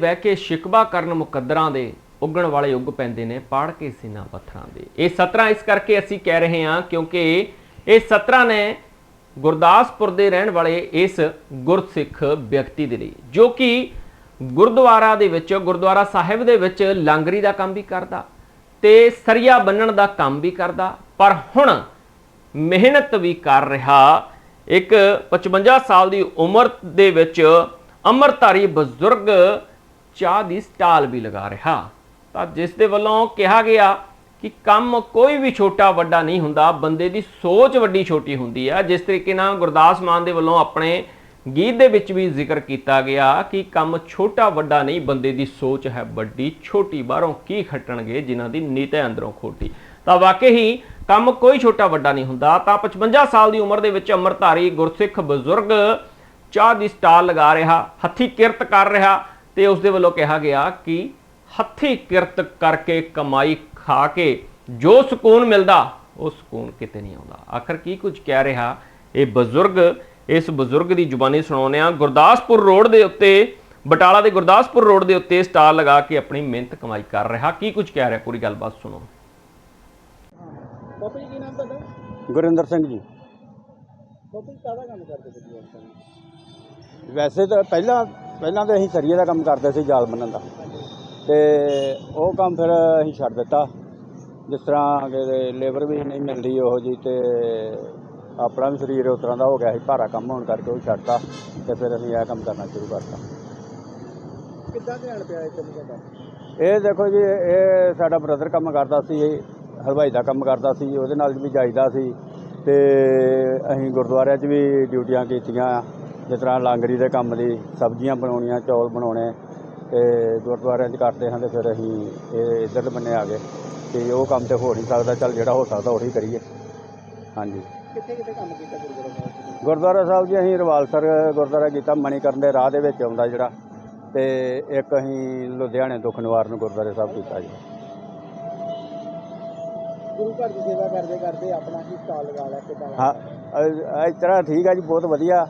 ਬਹਿ ਕੇ ਸ਼ਿਕਵਾ ਕਰਨ ਮੁਕੱਦਰਾਂ ਦੇ ਉੱਗਣ ਵਾਲੇ ਉੱਗ ਪੈਂਦੇ ਨੇ, ਪਾੜ ਕੇ ਸੀਨਾ ਪੱਥਰਾਂ ਦੇ। ਇਹ ਸਤਰਾਂ ਇਸ ਕਰਕੇ ਅਸੀਂ ਕਹਿ ਰਹੇ ਹਾਂ ਕਿਉਂਕਿ ਇਹ ਸਤਰਾਂ ਨੇ ਗੁਰਦਾਸਪੁਰ ਦੇ ਰਹਿਣ ਵਾਲੇ ਇਸ ਗੁਰਸਿੱਖ ਵਿਅਕਤੀ ਦੇ ਲਈ, ਜੋ ਕਿ ਗੁਰਦੁਆਰਾ ਦੇ ਵਿੱਚ, ਗੁਰਦੁਆਰਾ ਸਾਹਿਬ ਦੇ ਵਿੱਚ ਲਾਂਗਰੀ ਦਾ ਕੰਮ ਵੀ ਕਰਦਾ ਤੇ ਸਰੀਆ ਬੰਨਣ ਦਾ ਕੰਮ ਵੀ ਕਰਦਾ, ਪਰ ਹੁਣ ਮਿਹਨਤ ਵੀ ਕਰ ਰਿਹਾ। ਇੱਕ 55 ਸਾਲ ਦੀ ਉਮਰ ਦੇ ਵਿੱਚ ਅੰਮ੍ਰਿਤਧਾਰੀ ਬਜ਼ੁਰਗ ਚਾਹ ਦੀ ਸਟਾਲ ਵੀ ਲਗਾ ਰਿਹਾ। ਤਾਂ ਜਿਸ ਦੇ ਵੱਲੋਂ ਕਿਹਾ ਗਿਆ ਕਿ ਕੰਮ ਕੋਈ ਵੀ ਛੋਟਾ ਵੱਡਾ ਨਹੀਂ ਹੁੰਦਾ, ਬੰਦੇ ਦੀ ਸੋਚ ਵੱਡੀ ਛੋਟੀ ਹੁੰਦੀ ਹੈ ਜਿਸ ਤਰੀਕੇ ਨਾਲ ਗੁਰਦਾਸ ਮਾਨ ਦੇ ਵੱਲੋਂ ਆਪਣੇ ਗੀਤ ਦੇ ਵਿੱਚ ਵੀ ਜ਼ਿਕਰ ਕੀਤਾ ਗਿਆ ਕਿ ਕੰਮ ਛੋਟਾ ਵੱਡਾ ਨਹੀਂ, ਬੰਦੇ ਦੀ ਸੋਚ ਹੈ ਵੱਡੀ, ਛੋਟੀ, ਬਾਹਰੋਂ ਕੀ ਖੱਟਣਗੇ ਜਿਨ੍ਹਾਂ ਦੀ ਨੀਤ ਹੈ ਅੰਦਰੋਂ ਖੋਟੀ। ਤਾਂ ਵਾਕਈ ਹੀ ਕੰਮ ਕੋਈ ਛੋਟਾ ਵੱਡਾ ਨਹੀਂ ਹੁੰਦਾ। ਤਾਂ 55 ਸਾਲ ਦੀ ਉਮਰ ਦੇ ਵਿੱਚ ਅੰਮ੍ਰਿਤਧਾਰੀ ਗੁਰਸਿੱਖ ਬਜ਼ੁਰਗ ਚਾਹ ਦੀ ਸਟਾਲ ਲਗਾ ਰਿਹਾ, ਹੱਥੀ ਕਿਰਤ ਕਰ ਰਿਹਾ। ਤੇ ਉਸ ਦੇ ਵੱਲੋਂ ਕਿਹਾ ਗਿਆ ਕਿ ਹੱਥੀ ਕਿਰਤ ਕਰਕੇ ਕਮਾਈ ਖਾ ਕੇ ਜੋ ਸਕੂਨ ਮਿਲਦਾ ਉਹ ਸਕੂਨ ਕਿਤੇ ਨਹੀਂ ਆਉਂਦਾ। ਆਖਰ ਕੀ ਕੁਝ ਕਹਿ ਰਿਹਾ? ਇਹ ਬਜ਼ੁਰਗ ਇਸ ਬਜ਼ੁਰਗ ਦੀ ਜ਼ੁਬਾਨੀ ਸੁਣਾਉਂਦੇ ਆ ਗੁਰਦਾਸਪੁਰ ਰੋਡ ਦੇ ਉੱਤੇ ਬਟਾਲਾ ਦੇ ਗੁਰਦਾਸਪੁਰ ਰੋਡ ਦੇ ਉੱਤੇ ਸਟਾਲ ਲਗਾ ਕੇ ਆਪਣੀ ਮਿਹਨਤ ਕਮਾਈ ਕਰ ਰਿਹਾ। ਕੀ ਕੁਝ ਕਹਿ ਰਿਹਾ? ਪੂਰੀ ਗੱਲਬਾਤ ਸੁਣੋ। ਬਾਪੂ ਜੀ ਕੀ ਨਾਮ ਤੁਹਾਡਾ? ਗੁਰਿੰਦਰ ਸਿੰਘ ਜੀ। ਬਾਪੂ ਜੀ ਕਾਹਦਾ ਕੰਮ ਕਰਦੇ ਸੀ ਵੈਸੇ ਤਾਂ ਪਹਿਲਾਂ ਪਹਿਲਾਂ ਤਾਂ ਅਸੀਂ ਸਰੀਏ ਦਾ ਕੰਮ ਕਰਦੇ ਸੀ ਜਾਲ ਬੰਨਣ ਦਾ। ਤੇ ਉਹ ਕੰਮ ਫਿਰ ਅਸੀਂ ਛੱਡ ਦਿੱਤਾ। ਜਿਸ ਤਰ੍ਹਾਂ ਕਿ ਲੇਬਰ ਵੀ ਨਹੀਂ ਮਿਲਦੀ ਉਹੋ ਜੀ ਤੇ ਆਪਣਾ ਵੀ ਸਰੀਰ ਉਸ ਤਰ੍ਹਾਂ ਦਾ ਹੋ ਗਿਆ ਸੀ। ਭਾਰਾ ਕੰਮ ਹੋਣ ਕਰਕੇ ਉਹ ਛੱਡਤਾ ਤੇ ਫਿਰ ਅਸੀਂ ਇਹ ਕੰਮ ਕਰਨਾ ਸ਼ੁਰੂ ਕਰਤਾ। ਕਿੱਦਾਂ ਧਿਆਨ ਪਿਆ ਇਹ ਕੰਮ ਤੁਹਾਡਾ? ਇਹ ਦੇਖੋ ਜੀ ਇਹ ਸਾਡਾ ਬ੍ਰਦਰ ਕੰਮ ਕਰਦਾ ਸੀ ਹਲਵਾਈ ਦਾ ਕੰਮ ਕਰਦਾ ਸੀ ਉਹਦੇ ਨਾਲ ਵੀ ਜਾਈਦਾ ਸੀ। ਤੇ ਅਸੀਂ ਗੁਰਦੁਆਰਿਆਂ 'ਚ ਵੀ ਡਿਊਟੀਆਂ ਕੀਤੀਆਂ। ਜਿਸ ਤਰ੍ਹਾਂ ਲਾਂਗਰੀ ਦੇ ਕੰਮ ਦੀ ਸਬਜ਼ੀਆਂ ਬਣਾਉਣੀਆਂ ਚੌਲ ਬਣਾਉਣੇ ਤੇ ਗੁਰਦੁਆਰਿਆਂ 'ਚ ਕਰਦੇ ਹਾਂ ਤੇ ਫਿਰ ਅਸੀਂ ਇਹ ਇੱਧਰ ਬੰਨੇ ਆ ਗਏ ਤੇ ਉਹ ਕੰਮ ਤੇ ਹੋ ਨਹੀਂ ਸਕਦਾ ਚੱਲ ਜਿਹੜਾ ਹੋ ਸਕਦਾ ਉਹੀ ਕਰੀਏ। ਹਾਂਜੀ। ਕਿੱਥੇ ਕਿੱਥੇ ਕੰਮ ਕੀਤਾ ਗੁਰਦੁਆਰਾ ਸਾਹਿਬ? ਗੁਰਦੁਆਰਾ ਸਾਹਿਬ ਜੀ ਅਸੀਂ ਰਵਾਲਸਰ ਗੁਰਦੁਆਰਾ ਕੀਤਾ ਮਣੀਕਰਨ ਦੇ ਰਾਹ ਦੇ ਵਿੱਚ ਆਉਂਦਾ ਜਿਹੜਾ ਤੇ ਇੱਕ ਅਸੀਂ ਲੁਧਿਆਣੇ ਦੁੱਖ ਨਿਵਾਰਨ ਗੁਰਦੁਆਰੇ ਸਾਹਿਬ ਕੀਤਾ ਜੀ। ਗੁਰੂ ਘਰ ਦੀ ਸੇਵਾ ਕਰਦੇ ਕਰਦੇ ਆਪਣਾ ਹੀ ਸਟਾਲ ਲਗਾ ਲਿਆ ਕਿੱਦਾਂ? ਹਾਂ ਅ- ਇਸ ਤਰ੍ਹਾਂ ਠੀਕ ਆ ਜੀ ਬਹੁਤ ਵਧੀਆ।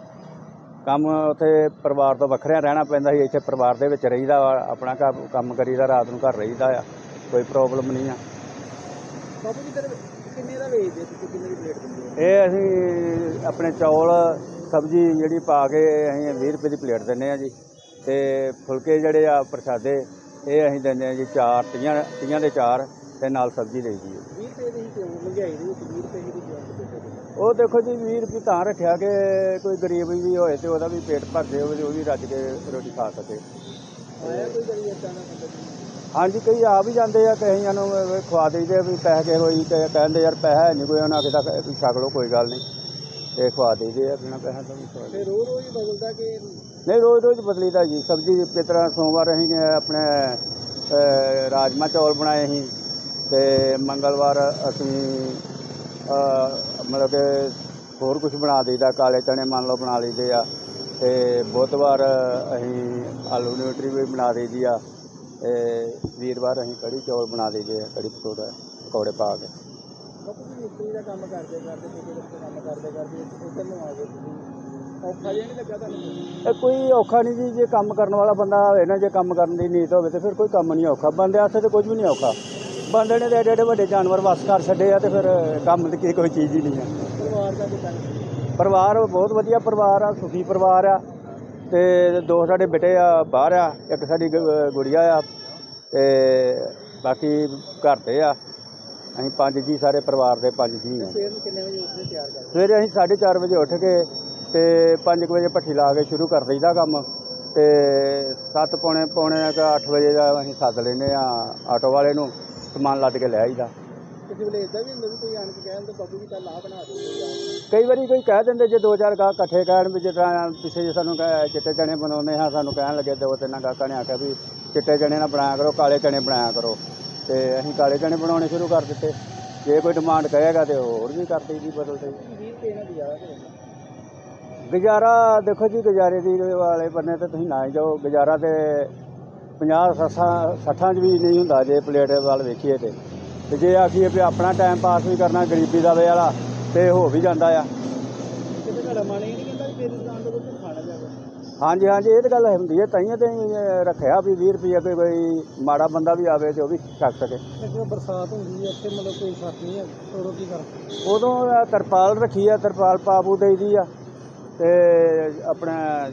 ਕੰਮ ਉੱਥੇ ਪਰਿਵਾਰ ਤੋਂ ਵੱਖਰਿਆਂ ਰਹਿਣਾ ਪੈਂਦਾ ਸੀ ਇੱਥੇ ਪਰਿਵਾਰ ਦੇ ਵਿੱਚ ਰਹੀਦਾ ਆਪਣਾ ਕੰਮ ਕਰੀਦਾ ਰਾਤ ਨੂੰ ਘਰ ਰਹੀਦਾ ਆ ਕੋਈ ਪ੍ਰੋਬਲਮ ਨਹੀਂ ਆ। ਬਾਪੂ ਜੀ ਤੇਰੇ ਕਿੰਨੇ ਦਾ ਵੇਚਦੇ ਤੁਸੀਂ ਕਿੰਨੇ ਦੀ ਪਲੇਟ ਦਿੰਦੇ ਹੋ? ਇਹ ਅਸੀਂ ਆਪਣੇ ਚੌਲ ਸਬਜ਼ੀ ਜਿਹੜੀ ਪਾ ਕੇ ਅਸੀਂ 20 ਰੁਪਏ ਦੀ ਪਲੇਟ ਦਿੰਨੇ ਆ ਜੀ ਤੇ ਫੁਲਕੇ ਜਿਹੜੇ ਆ ਪ੍ਰਸ਼ਾਦੇ ਇਹ ਅਸੀਂ ਦਿੰਦੇ ਆ ਜੀ ਚਾਰ ਤੀਆਂ ਤੀਆਂ ਦੇ ਚਾਰ ਤੇ ਨਾਲ ਸਬਜ਼ੀ ਦੇਈਦੀ ਹੈ। 20 ਰੁਪਏ ਦੀ ਹੀ ਕਿਉਂ ਮਹਿੰਗਾਈ ਦੇ ਵਿੱਚ 20 ਰੁਪਏ ਦੀ ਕਿਉਂ ਦਿੱਤੇ ਉਹ ਦੇਖੋ ਜੀ 20 ਰੁਪਏ ਤਾਂ ਰੱਖਿਆ ਕਿ ਕੋਈ ਗਰੀਬ ਵੀ ਹੋਏ ਤੇ ਉਹਦਾ ਵੀ ਪੇਟ ਭਰਦੇ ਹੋਵੇ ਤੇ ਉਹ ਵੀ ਰੱਜ ਕੇ ਰੋਟੀ ਖਾ ਸਕੇ? ਹਾਂਜੀ ਕਈ ਆ ਵੀ ਜਾਂਦੇ ਆ ਕਈਆਂ ਨੂੰ ਖਵਾ ਦੇਈਦੇ ਵੀ ਪੈਸੇ ਕੇ ਹੋਈ ਤੇ ਕਹਿੰਦੇ ਯਾਰ ਪੈਸਾ ਨਹੀਂ ਕੋਈ ਉਹਨਾਂ ਵੀ ਛਕ ਲਓ ਕੋਈ ਗੱਲ ਨਹੀਂ। ਤੇ ਖਵਾ ਦੇਈਦੇ ਆ ਬਿਨਾਂ ਪੈਸਾ ਤੋਂ ਵੀ ਖਵਾ ਤੇ ਰੋਜ਼ ਰੋਜ਼ ਬਦਲਦਾ ਕਿ ਨਹੀਂ ਰੋਜ਼ ਰੋਜ਼ ਬਦਲੀਦਾ ਜੀ। ਸਬਜ਼ੀ ਜਿਸ ਤਰ੍ਹਾਂ ਸੋਮਵਾਰ ਅਸੀਂ ਆਪਣੇ ਰਾਜਮਾ ਚੌਲ ਬਣਾਏ ਸੀ ਤੇ ਮੰਗਲਵਾਰ ਅਸੀਂ ਮਤਲਬ ਕਿ ਹੋਰ ਕੁਝ ਬਣਾ ਦਈਦਾ ਕਾਲੇ ਚਣੇ ਮੰਨ ਲਓ ਬਣਾ ਲਈਦੇ ਆ ਤੇ ਬੁੱਧਵਾਰ ਅਸੀਂ ਆਲੂ ਨਿਊਟਰੀ ਵੀ ਬਣਾ ਦਈਦੀ ਆ ਤੇ ਵੀਰਵਾਰ ਅਸੀਂ ਕੜੀ ਚੌਲ ਬਣਾ ਦਈਦੇ ਆ ਕੜੀ ਪਕੌੜਾ ਪਕੌੜੇ ਪਾ ਕੇ। ਬਾਪੂ ਜੀ ਮਿਸਤਰੀ ਦਾ ਕੰਮ ਕਰਦੇ ਕਰਦੇ ਠੇਕੇ ਦਾ ਕੰਮ ਕਰਦੇ ਕਰਦੇ ਇੱਧਰ ਨੂੰ ਆ ਗਏ ਤੁਸੀਂ? ਔਖਾ ਜਿਹਾ ਨਹੀਂ ਲੱਗਾ ਤੁਹਾਨੂੰ? ਇਹ ਕੋਈ ਔਖਾ ਨਹੀਂ ਜੀ ਜੇ ਕੰਮ ਕਰਨ ਵਾਲਾ ਬੰਦਾ ਹੋਵੇ ਨਾ ਜੇ ਕੰਮ ਕਰਨ ਦੀ ਨੀਤ ਹੋਵੇ ਤੇ ਫਿਰ ਕੋਈ ਕੰਮ ਨਹੀਂ ਔਖਾ। ਬੰਦੇ ਵਾਸਤੇ ਤੇ ਕੁਝ ਵੀ ਨਹੀਂ ਔਖਾ। ਬੰਦੇ ਨੇ ਏਡੇ ਏਡੇ ਵੱਡੇ ਜਾਨਵਰ ਵਸ ਕਰ ਛੱਡੇ ਆ ਤੇ ਫਿਰ ਕੰਮ ਦੀ ਕੀ ਕੋਈ ਚੀਜ਼ ਹੀ ਨਹੀਂ ਆ। ਪਰਿਵਾਰ ਦਾ ਕਿੱਦਾਂ? ਪਰਿਵਾਰ ਬਹੁਤ ਵਧੀਆ ਪਰਿਵਾਰ ਆ ਸੁਖੀ ਪਰਿਵਾਰ ਆ ਤੇ ਦੋ ਸਾਡੇ ਬੇਟੇ ਆ ਬਾਹਰ ਆ ਇੱਕ ਸਾਡੀ ਗ- ਗੁੜੀਆ ਆ ਤੇ ਬਾਕੀ ਘਰ ਤੇ ਆ। ਅਸੀਂ ਪੰਜ ਜੀ ਸਾਰੇ ਪਰਿਵਾਰ ਦੇ ਪੰਜ ਜੀ ਆ। ਸਵੇਰ ਨੂੰ ਕਿੰਨੇ ਵਜੇ ਉੱਠਦੇ ਤਿਆਰ ਕਰਦੇ? ਸਵੇਰੇ ਅਸੀਂ 4:30 ਵਜੇ ਉੱਠ ਕੇ ਤੇ 5 ਵਜੇ ਭੱਠੀ ਲਾ ਕੇ ਸ਼ੁਰੂ ਕਰ ਦਈਦਾ ਕੰਮ ਤੇ 7 ਪੌਣੇ ਪੌਣੇ 8 ਵਜੇ ਦਾ ਅਸੀਂ ਸੱਦ ਲੈਨੇ ਆ ਆਟੋ ਵਾਲੇ ਨੂੰ। ਸਮਾਨ ਲੱਦ ਕੇ ਲੈ ਆਈਦਾ। ਕਿਸੇ ਵੇਲੇ ਇਦਾਂ ਵੀ ਹੁੰਦਾ ਵੀ ਕੋਈ ਆਣ ਕੇ ਕਹਿਣ ਤਾਂ ਬਾਬੂ ਜੀ ਕੱਲ ਆ ਬਣਾ ਦਿਓ ਕਈ ਵਾਰੀ ਕੋਈ ਕਹਿ ਦਿੰਦੇ ਜੇ ਦੋ ਚਾਰ ਗਾਹ ਇਕੱਠੇ ਕਹਿਣ ਵੀ ਤਰ੍ਹਾਂ ਪਿੱਛੇ ਜੇ ਸਾਨੂੰ ਕਹਿ- ਚਿੱਟੇ ਚਣੇ ਬਣਾਉਂਦੇ ਹਾਂ ਸਾਨੂੰ ਕਹਿਣ ਲੱਗੇ ਦੋ ਤਿੰਨ ਗਾਹਕਾਂ ਨੇ ਆਖਿਆ ਵੀ ਚਿੱਟੇ ਚਣੇ ਨਾ ਬਣਾਇਆ ਕਰੋ ਕਾਲੇ ਚਣੇ ਬਣਾਇਆ ਕਰੋ। ਤੇ ਅਸੀਂ ਕਾਲੇ ਚਣੇ ਬਣਾਉਣੇ ਸ਼ੁਰੂ ਕਰ ਦਿੱਤੇ। ਜੇ ਕੋਈ ਡਿਮਾਂਡ ਕਹੇਗਾ ਤੇ ਹੋਰ ਵੀ ਕਰ ਦਈਦੀ ਬਦਲਦੇ 20 ਰੁਪਏ ਨਾਲ ਗੁਜ਼ਾਰਾ ਕਰਨਾ? ਗੁਜ਼ਾਰਾ ਦੇਖੋ ਜੀ ਗੁਜ਼ਾਰੇ ਦੀ ਵਾਲੇ ਬੰਨੇ ਤੇ ਤੁਸੀਂ ਨਾ ਹੀ ਜਾਓ। ਗੁਜ਼ਾਰਾ ਤੇ 50 ਸੱਠਾਂ ਸੱਠਾਂ 'ਚ ਵੀ ਨਹੀਂ ਹੁੰਦਾ ਜੇ ਪਲੇਟ ਵੱਲ ਵੇਖੀਏ ਤੇ। ਤੇ ਜੇ ਆਖੀਏ ਵੀ ਆਪਣਾ ਟਾਈਮ ਪਾਸ ਵੀ ਕਰਨਾ ਗਰੀਬੀ ਦਾ ਵੇ ਵਾਲਾ ਤੇ ਹੋ ਵੀ ਜਾਂਦਾ ਆ। ਕਿਤੇ ਘੜਾ ਮਨ ਹੀ ਨਹੀਂ ਕਹਿੰਦਾ ਵੀ ਮੇਰੀ ਦੁਕਾਨ ਤੋਂ ਕੁਝ ਖਾਣਾ ਜਾਵੇ ਹਾਂਜੀ ਹਾਂਜੀ ਇਹ ਤਾਂ ਗੱਲ ਹੁੰਦੀ ਹੈ ਤਾਈਆਂ ਤੇ ਹੀ, ਅਹ, ਰੱਖਿਆ ਵੀ 20 ਰੁਪਏ ਕੋਈ ਕੋਈ ਮਾੜਾ ਬੰਦਾ ਵੀ ਆਵੇ ਤੇ ਉਹ ਵੀ ਛਕ ਸਕੇ। ਤੇ ਜਦੋਂ ਬਰਸਾਤ ਹੁੰਦੀ ਹੈ ਇੱਥੇ ਮਤਲਬ ਕੋਈ ਛੱਤ ਨਹੀਂ ਹੈ ਉਦੋਂ ਕੀ ਕਰ। ਉਦੋਂ ਇਹ ਤਰਪਾਲ ਰੱਖੀ ਆ ਤਰਪਾਲ ਪਾਪੂ ਦੇਈਦੀ ਆ। ਤੇ ਆਪਣਾ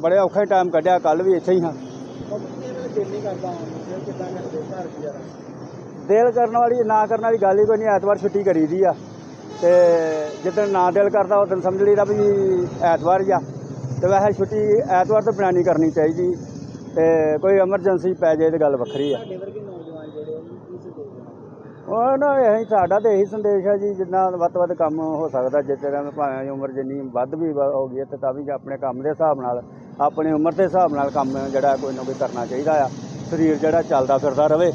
ਬੜੇ ਔਖੇ ਟਾਈਮ ਕੱਢਿਆ ਕੱਲ ਵੀ ਇੱਥੇ ਹੀ ਹਾਂ। ਦਾ ਦਿਲ ਕਰਨ ਵਾਲੀ ਨਾ ਕਰਨ ਵਾਲੀ ਗੱਲ ਹੀ ਕੋਈ ਨਹੀਂ ਐਤਵਾਰ ਛੁੱਟੀ ਕਰੀਦੀ ਆ। ਤੇ ਜਿੱਦਣ ਨਾ ਦਿਲ ਕਰਦਾ ਉਹ ਦਿਨ ਸਮਝ ਲਈਦਾ ਵੀ ਐਤਵਾਰ ਹੀ ਆ। ਤੇ ਵੈਸੇ ਛੁੱਟੀ ਐਤਵਾਰ ਤੋਂ ਬਿਨਾਂ ਨਹੀਂ ਕਰਨੀ ਚਾਹੀਦੀ। ਤੇ ਕੋਈ ਐਮਰਜੈਂਸੀ ਪੈ ਜਾਏ ਤੇ ਗੱਲ ਵੱਖਰੀ ਆ ਸਾਡੇ ਵਰਗੇ ਨੌਜਵਾਨ ਜਿਹੜੇ ਉਹਨਾਂ ਨੂੰ ਕੀ ਸੰਦੇਸ਼ ਦੇਣਾ ਉਹ ਨਾ ਇਹੀ ਸਾਡਾ ਤੇ ਇਹੀ ਸੰਦੇਸ਼ ਹੈ ਜੀ, ਜਿੰਨਾ ਵੱਧ ਤੋਂ ਵੱਧ ਕੰਮ ਹੋ ਸਕਦਾ ਜੇ ਤੇਰਾ ਭਾਵੇਂ ਉਮਰ ਜਿੰਨੀ ਵੱਧ ਵੀ ਵ- ਹੋ ਗਈ ਹੈ, ਤੇ ਤਾਂ ਵੀ ਆਪਣੇ ਕੰਮ ਦੇ ਹਿਸਾਬ ਨਾਲ, ਆਪਣੀ ਉਮਰ ਦੇ ਹਿਸਾਬ ਨਾਲ ਕੰਮ ਜਿਹੜਾ ਕੋਈ ਨਾ ਕੋਈ ਕਰਨਾ ਚਾਹੀਦਾ ਆ, ਸਰੀਰ ਜਿਹੜਾ ਚੱਲਦਾ ਫਿਰਦਾ ਰਵੇ।